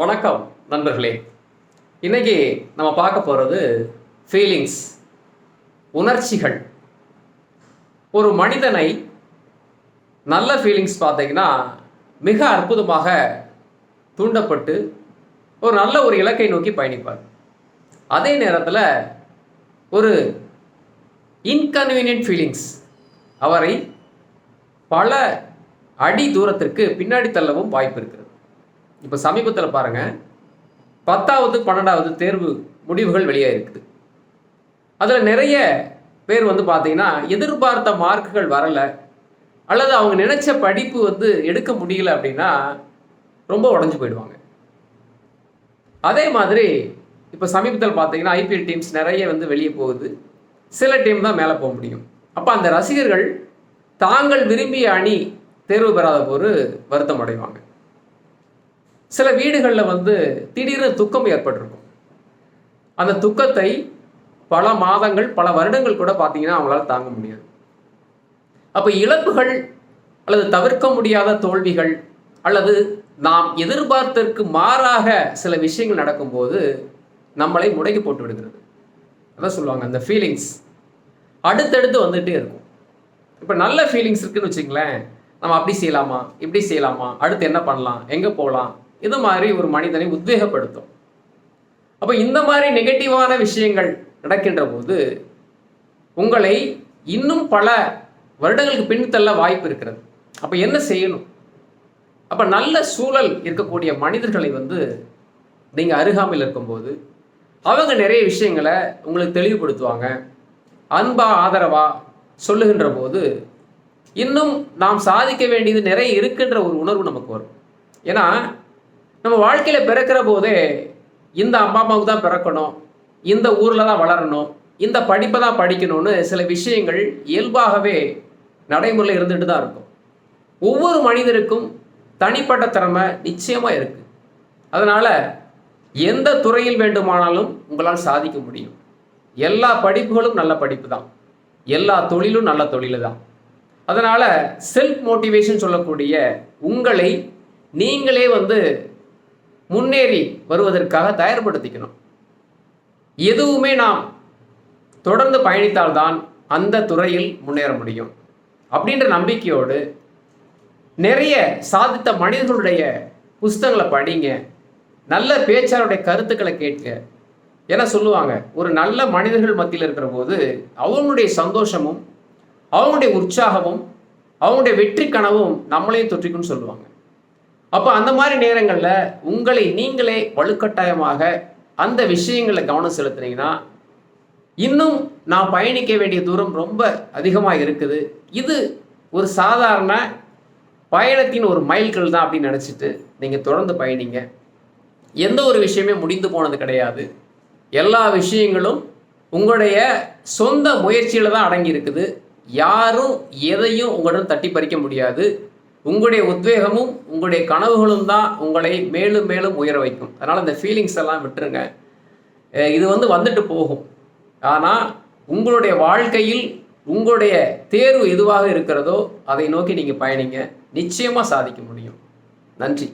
வணக்கம் நண்பர்களே. இன்னைக்கு நம்ம பார்க்க போகிறது ஃபீலிங்ஸ் உணர்ச்சிகள். ஒரு மனிதனை நல்ல ஃபீலிங்ஸ் பார்த்தீங்கன்னா மிக அற்புதமாக தூண்டப்பட்டு ஒரு நல்ல ஒரு இலக்கை நோக்கி பயணிப்பார். அதே நேரத்தில் ஒரு இன்கன்வீனியன்ட் ஃபீலிங்ஸ் அவரை பல அடி தூரத்திற்கு பின்னாடி தள்ளவும் வாய்ப்பு இருக்கிறது இப்போ சமீபத்தில் பாருங்கள் பத்தாவது பன்னெண்டாவது தேர்வு முடிவுகள் வெளியாக இருக்குது. அதில் நிறைய பேர் வந்து பார்த்தீங்கன்னா எதிர்பார்த்த மார்க்குகள் வரலை அல்லது அவங்க நினைச்ச படிப்பு வந்து எடுக்க முடியல அப்படின்னா ரொம்ப உடஞ்சு போயிடுவாங்க. அதே மாதிரி இப்போ சமீபத்தில் பார்த்தீங்கன்னா ஐபிஎல் டீம்ஸ் நிறைய வந்து வெளியே போகுது. சில டீம் தான் மேலே போக முடியும். அப்போ அந்த ரசிகர்கள் தாங்கள் விரும்பிய அணி தேர்வு பெறாத போது வருத்தம் அடைவாங்க. சில வீடுகளில் வந்து திடீர்னு துக்கம் ஏற்பட்டிருக்கும். அந்த துக்கத்தை பல மாதங்கள் பல வருடங்கள் கூட பார்த்தீங்கன்னா அவங்களால தாங்க முடியாது. அப்போ இழப்புகள் அல்லது தவிர்க்க முடியாத தோல்விகள் அல்லது நாம் எதிர்பார்த்ததற்கு மாறாக சில விஷயங்கள் நடக்கும்போது நம்மளை முடக்கி போட்டு விடுகிறது. அதான் சொல்லுவாங்க அந்த ஃபீலிங்ஸ் அடுத்தடுத்து வந்துகிட்டே இருக்கும். இப்போ நல்ல ஃபீலிங்ஸ் இருக்குன்னு வச்சுங்களேன் நம்ம அப்படி செய்யலாமா இப்படி செய்யலாமா அடுத்து என்ன பண்ணலாம் எங்கே போகலாம் இது மாதிரி ஒரு மனிதனை உத்வேகப்படுத்தும். அப்போ இந்த மாதிரி நெகட்டிவான விஷயங்கள் நடக்கின்ற போது உங்களை இன்னும் பல வருடங்களுக்கு பின்தள்ள வாய்ப்பு இருக்கிறது. அப்போ என்ன செய்யணும்? அப்போ நல்ல சூழல் இருக்கக்கூடிய மனிதர்களை வந்து நீங்கள் அருகாமையில் இருக்கும்போது அவங்க நிறைய விஷயங்களை உங்களுக்கு தெளிவுபடுத்துவாங்க. அன்பா ஆதரவா சொல்லுகின்ற போது இன்னும் நாம் சாதிக்க வேண்டியது நிறைய இருக்கின்ற ஒரு உணர்வு நமக்கு வரும். ஏன்னா நம்ம வாழ்க்கையில் பிறக்கிற போதே இந்த அம்மா அம்மாவுக்கு தான் பிறக்கணும். இந்த ஊரில் தான் வளரணும். இந்த படிப்பை தான் படிக்கணும்னு சில விஷயங்கள் இயல்பாகவே நடைமுறையில் இருந்துட்டு தான் இருக்கும். ஒவ்வொரு மனிதருக்கும் தனிப்பட்ட திறமை நிச்சயமாக இருக்குது அதனால் எந்த துறையில் வேண்டுமானாலும் உங்களால் சாதிக்க முடியும். எல்லா படிப்புகளும் நல்ல படிப்பு தான். எல்லா தொழிலும் நல்ல தொழில் தான். அதனால் செல்ஃப் மோட்டிவேஷன் சொல்லக்கூடிய உங்களை நீங்களே வந்து முன்னேறி வருவதற்காக தயார்படுத்திக்கணும். எதுவுமே நாம் தொடர்ந்து பயணித்தால்தான் அந்த துறையில் முன்னேற முடியும். அப்படின்ற நம்பிக்கையோடு நிறைய சாதித்த மனிதர்களுடைய புஸ்தகங்களை படிங்க. நல்ல பேச்சாளருடைய கருத்துக்களை கேட்க. என சொல்லுவாங்க ஒரு நல்ல மனிதர்கள் மத்தியில் இருக்கிற போது அவங்களுடைய சந்தோஷமும் அவங்களுடைய உற்சாகமும் அவங்களுடைய வெற்றி கனவும் நம்மளையும் தொற்றிக்குன்னு சொல்லுவாங்க. அப்போ அந்த மாதிரி நேரங்களில் உங்களை நீங்களே வலுக்கட்டாயமாக அந்த விஷயங்களில் கவனம் செலுத்துனீங்கன்னா இன்னும் நான் பயணிக்க வேண்டிய தூரம் ரொம்ப அதிகமாக இருக்குது. இது ஒரு சாதாரண பயணத்தின் ஒரு மைல்கல் தான் அப்படின்னு நினச்சிட்டு நீங்கள் தொடர்ந்து பயணிங்க. எந்த ஒரு விஷயமே முடிந்து போனது கிடையாது. எல்லா விஷயங்களும் உங்களுடைய சொந்த முயற்சியில் தான் அடங்கி இருக்குது. யாரும் எதையும் உங்களிடம் தட்டி பறிக்க முடியாது. உங்களுடைய உத்வேகமும் உங்களுடைய கனவுகளும் தான் உங்களை மேலும் மேலும் உயர வைக்கும். அதனால் இந்த ஃபீலிங்ஸ் எல்லாம் விட்டுருங்க. இது வந்து வந்துட்டு போகும். ஆனால் உங்களுடைய வாழ்க்கையில் உங்களுடைய தேர்வு எதுவாக இருக்கிறதோ அதை நோக்கி நீங்கள் பயணிங்க. நிச்சயமாக சாதிக்க முடியும். நன்றி.